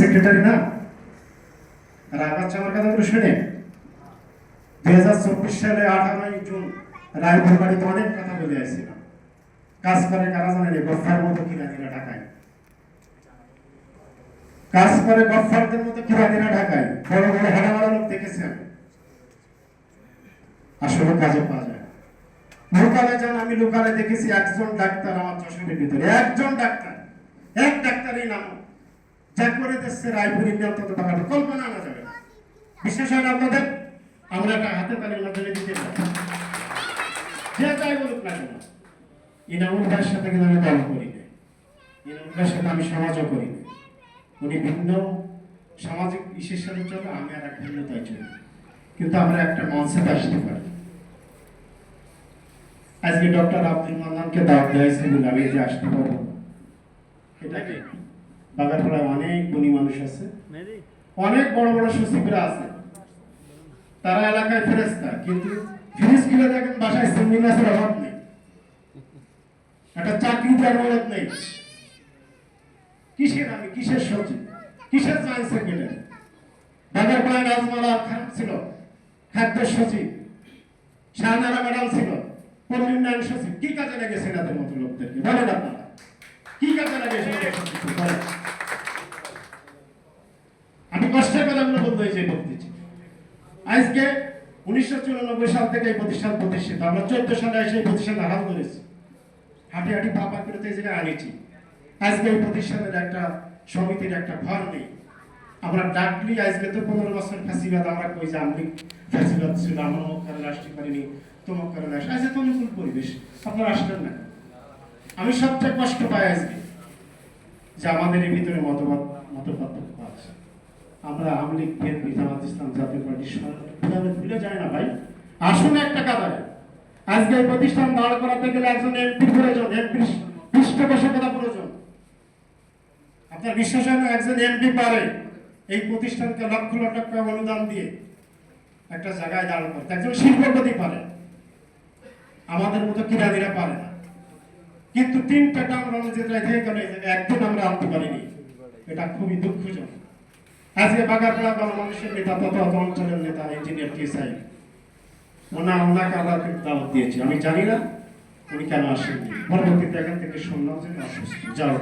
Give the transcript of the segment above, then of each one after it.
Secretary না? রায় পাচ্ছে আমার কথা করে শুনে দুই হাজার চব্বিশ সালে আঠারোই জুন রায়পুর বাড়িতে অনেক কথা বলে আসছিলাম কাজ করে কারা জানেন গফার মতো কিরানিরা ঢাকায়? কাজ করে গফারদের মতো কিরানিরা ঢাকায়? বড় বড় হেডা বড় লোক দেখেছি আসলে কাজে পাওয়া যায়। লোকালে যান, আমি লোকালে দেখেছি একজন ডাক্তার আমার যশোরের ভিতরে। একজন ডাক্তার, এক ডাক্তারই নাম। যা করে রায়পুরের নিয়ন্ত্রণ টাকাটা কল্পনা আনা যাবে না। বিশেষ হয় আপনাদের? আমরা একটা হাতে তালির মাধ্যমে দিতে যে যাই বলুক না কেন সাথে কিন্তু আমি দল করি না সাথে আমি সমাজও করি না উনি ভিন্ন সামাজিক ইসের চলে আমি আর এক ভিন্নতায় চলি। কিন্তু আমরা একটা মঞ্চে আসতে পারি। আজকে ডক্টর আব্দুল মান্নানকে দাওয়াত দেওয়া হয়েছে যে আসতে পারব। এটা বাগারপাড়ায় অনেক গুণী মানুষ আছে। অনেক বড় বড় সচিবরা আছে। তারা এলাকায় ফেরেস্তা কিন্তু দেখেন বাসায় অভাব নেই। একটা চাকরি দেওয়ার অভাব নেই। কিসের আমি কিসের সচিব? কিসের জয়েন্ট সেক্রেটারি বাগারপাড়ায় রাজমালা খান ছিল খাদ্য সচিব। শাহনারা ম্যাডাম ছিল সচিব। কি কাজে লেগেছে এনাদের মতো লোকদেরকে বলেন আপনারা। কি কাজে লেগেছে এনাদের সচিব? বলেন। আমি কষ্টের কথাগুলো বলতে হয়েছে বলতেছি আজকে উনিশশো চুরানব্বই সাল থেকে এই প্রতিষ্ঠান প্রতিষ্ঠিত। আমরা চোদ্দ সালে এসে এই প্রতিষ্ঠানে হাল ধরেছি। হাঁটি হাঁটি পা পা করে এই আনিছি। আজকে এই প্রতিষ্ঠানের একটা সমিতির একটা ঘর নেই। আমরা ডাকলি, আজকে তো পনেরো বছর ফাঁসিবাদ আমরা কই যে আমি ফাঁসিবাদ ছিল আমরা অমুক কারণে আসতে পারিনি, তমুক কারণে আসে আজকে তো পরিবেশ, আপনারা আসলেন না। আমি সবচেয়ে কষ্ট পাই আজকে যে আমাদের এই ভিতরে মতবাদ মত পার্থক্য আছে। আমরা আমলিগ বিএনপি, জামাত ইসলাম জাতীয় পার্টি সরকার ভুলে যায় না ভাই। আসুন একটা কাতারে। আজকে এই প্রতিষ্ঠান দাঁড় করাতে গেলে একজন এমপির প্রয়োজন এমপির পৃষ্ঠপোষকতা প্রয়োজন। আপনার বিশ্বাস হয় না একজন এমপি পারে এই প্রতিষ্ঠানকে লক্ষ লক্ষ টাকা অনুদান দিয়ে একটা জায়গায় দাঁড় করতে? একজন শিল্পপতি পারে। আমাদের মতো কিরানিরা পারে না। কিন্তু তিনটা টার্ম আমরা যেটা একদিন আমরা আনতে পারিনি? এটা খুবই দুঃখজনক। আজকে বাগারপাড়া গণমানুষের নেতা তথা অঞ্চলের নেতা ইঞ্জিনিয়ার কে সাই ওনা ওনাকে কিন্তু দাওয়াত দিয়েছি। আমি জানি না উনি কেন আসেননি। পরবর্তীতে এখান থেকে শুনলাম যে অসুস্থ। যাও,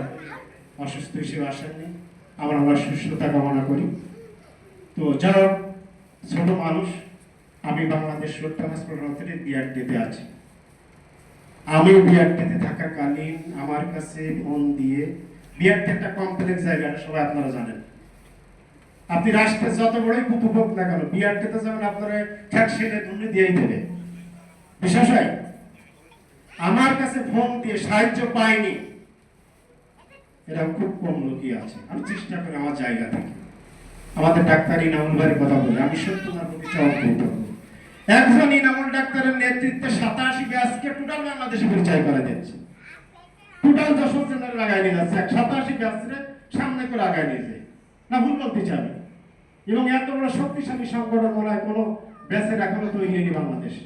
অসুস্থ হিসেবে আসেননি। আমরা আমরা সুস্থতা কামনা করি। তো যারা ছোট মানুষ, আমি বাংলাদেশ রোড ট্রান্সপোর্ট অথরিটি বিআরটিতে আছি। আমি বিআরটিতে থাকাকালীন আমার কাছে ফোন দিয়ে বিআরটি একটা কমপ্লেক্স জায়গা সবাই আপনারা জানেন। আপনি রাষ্ট্রের যত বড়ই হোক না কেন, বিআরটিতে যেমন আপনারা ট্যাক্সিনে দুর্নীতি দিয়েই দেবে। বিশেষ হয়? আমার কাছে ফোন দিয়ে সাহায্য পাইনি। এরকম খুব কম লোকই আছে। আমি চেষ্টা করি আমার জায়গা থেকে আমাদের ডাক্তার ইনামুল ভাইয়ের কথা বলে, আমি সত্য তার প্রতি চমক করব একজন ইনামুল ডাক্তারের নেতৃত্বে সাতাশি গ্যাসকে টোটাল বাংলাদেশে পরিচয় করে দিচ্ছে টোটাল যশোর জেলার লাগাই নিয়ে যাচ্ছে। সাতাশি গ্যাসরে সামনে করে লাগাই নিয়ে যায়। না ভুল বলতে চাবে এবং এত বড় শক্তিশালী সংগঠন মনে হয় কোনো ব্যাসের এখনও তৈরি হয়নি বাংলাদেশে।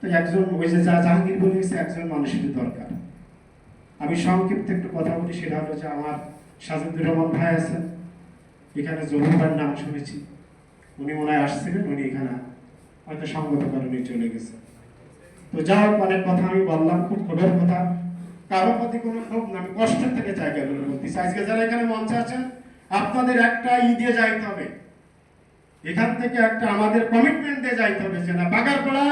তো একজন ওই যে যা জাহাঙ্গীর বলে গেছে, একজন মানুষের দরকার। আমি সংক্ষিপ্ত একটু কথা বলি, সেটা হলো যে আমার সাজেদুর রহমান ভাই আছেন। এখানে জহুরবার নাম শুনেছি। উনি মনে হয় আসছিলেন, উনি এখানে হয়তো সঙ্গত কারণে চলে গেছে তো যা হোক, অনেক কথা আমি বললাম, খুব ক্ষোভের কথা। কারও প্রতি কোনো ক্ষোভ না কষ্টের থেকে জায়গাগুলো বলতেছি আজকে যারা এখানে মঞ্চে আছেন, আপনাদের একটা ই দিয়ে যাইতে হবে। এখান থেকে একটা আমাদের কমিটমেন্ট দিয়ে যাইতে হবে যে না, বাগারপাড়া,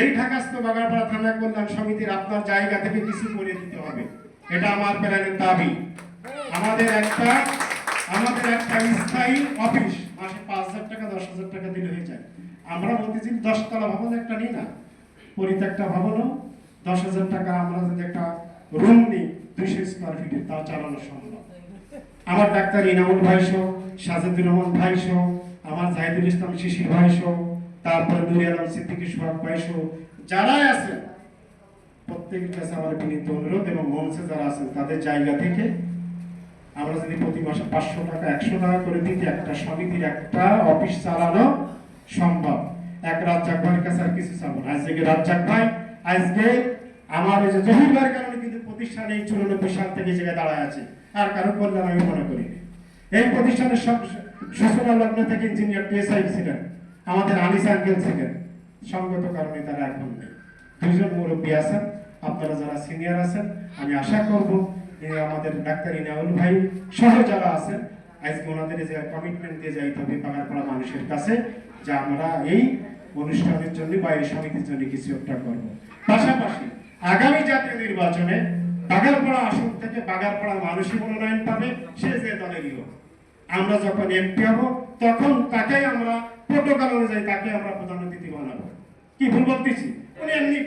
এই ঢাকাস্থ বাগারপাড়া থানা কল্যাণ সমিতির আপনার জায়গা থেকে কিছু করে দিতে হবে। এটা আমার প্ল্যানের দাবি। আমাদের একটা আমাদের একটা স্থায়ী অফিস মাসে পাঁচ হাজার টাকা, দশ হাজার টাকা দিলে হয়ে যায়। আমরা বলতেছি দশতলা ভবন একটা নিই না, পরিত্যক্তা ভবনও দশ হাজার টাকা আমরা যদি একটা রুম নিই দুইশো স্কোয়ার ফিটের তাও চালানো সম্ভব। আমার ডাক্তার ইনামুল ভাই সহ, সাজেদুর রহমান ভাই সহ, আমার জাহিদুল ইসলাম শিশির ভাই সহ, তারপরে নুরি আলম সিদ্দিকী সোহাগ ভাই সহ, যারাই আছেন, প্রত্যেকের কাছে আমার বিনীত অনুরোধ এবং মঞ্চে যারা আছেন, তাদের জায়গা থেকে আমরা যদি প্রতি মাসে পাঁচশো টাকা, একশো টাকা করে দিতে একটা সমিতির একটা অফিস চালানো সম্ভব। এক রাজ্জাক ভাইয়ের কাছে আর কিছু চাবো না। আজকে রাজ্জাক ভাই, আজকে আমার ওই যে জহির ভাইয়ের কারণে প্রতিষ্ঠান চুরানব্বই সাল থেকে জায়গায় দাঁড়ায় আছে, আর কারও কল্যাণ আমি মনে করি এই প্রতিষ্ঠানের সব সূচনা লগ্ন থেকে ইঞ্জিনিয়ার পিএসআই ছিলেন, আমাদের আনিস আঙ্কেল ছিলেন। সঙ্গত কারণে তারা এখন নেই। দুইজন মুরব্বী আছেন, আপনারা যারা সিনিয়র আছেন, আমি আশা করব যে আমাদের ডাক্তার ইনাউল ভাই সহ যারা আছেন, আজকে ওনাদের যে কমিটমেন্ট দিয়ে যাইতে হবে পাড়া মানুষের কাছে, যে আমরা এই অনুষ্ঠানের জন্য বা এই সমিতির জন্য কিছু একটা করব। পাশাপাশি আগামী জাতীয় নির্বাচনে বাগারপাড়া আসন থেকে বাগারপাড়া মানুষই মনোনয়ন পাবে, সে যে দলেরই হোক আমরা যখন এমপি হব, তখন তাকেই আমরা প্রোটোকল অনুযায়ী তাকে আমরা প্রধান অতিথি বানাবো। কি ভুল বলতেছি? উনি এমনি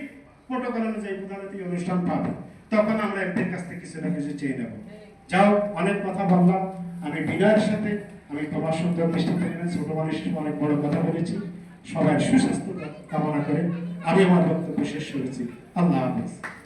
প্রোটোকল অনুযায়ী প্রধান অতিথি অনুষ্ঠান পাবে। তখন আমরা এমপির কাছ থেকে কিছু না কিছু চেয়ে নেব। যাও, অনেক কথা বললাম। আমি বিনয়ের সাথে, আমি তোমার সুন্দর দৃষ্টিতে নেবেন ছোট মানুষ অনেক বড় কথা বলেছি। সবাই সুস্বাস্থ্য কামনা করে আমি আমার বক্তব্য শেষ করেছি। আল্লাহ হাফিজ।